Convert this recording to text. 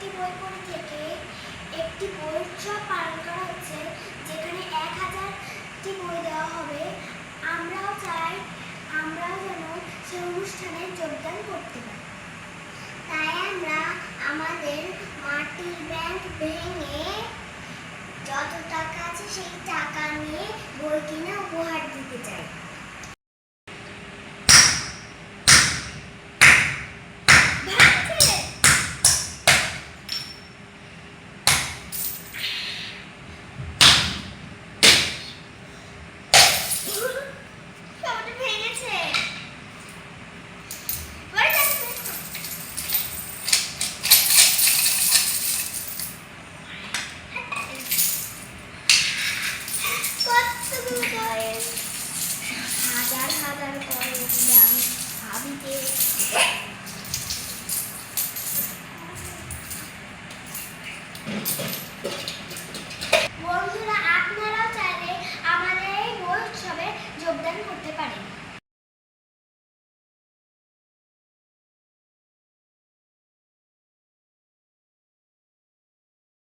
একটি বই পড়ে থেকে একটি বই উৎসব পালন করা হচ্ছে, যেখানে এক হাজারটি বই দেওয়া হবে। আমরাও চাই, আমরাও যেন সে অনুষ্ঠানে যোগদান করতে পারি। তাই আমরা আমাদের মাটির ব্যাংক ভেঙে যত টাকা আছে সেই টাকা নিয়ে বই কিনে উপহার দিতে চাই। বন্ধুরা আপনারাও চাইলে আমাদের এই মহোৎসবে যোগদান করতে পারেন।